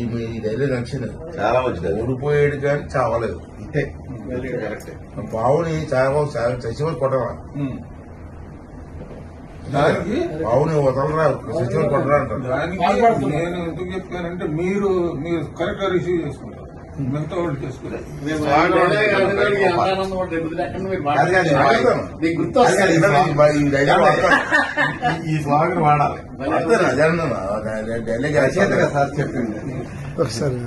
ఈ మీ ధైర్యం నచ్చింది. చాలా మంచిది. ఓడిపోయాడు కానీ చావలేదు. ఇంతే. కరెక్ట్. బావుని చావ చచ్చిపోయి కొట్టరా బావుని వదలరా చచ్చిపోయి కొట్టరా అంటారు నేను ఎందుకు చెప్పానంటే మీరు మీరు కరెక్ట్గా రిసీవ్ చేసుకుంటారు. మిగతా వాళ్ళు ఇది ఈ స్లోగన్ వాడాలి. సార్ చెప్పింది. ఒకసారి.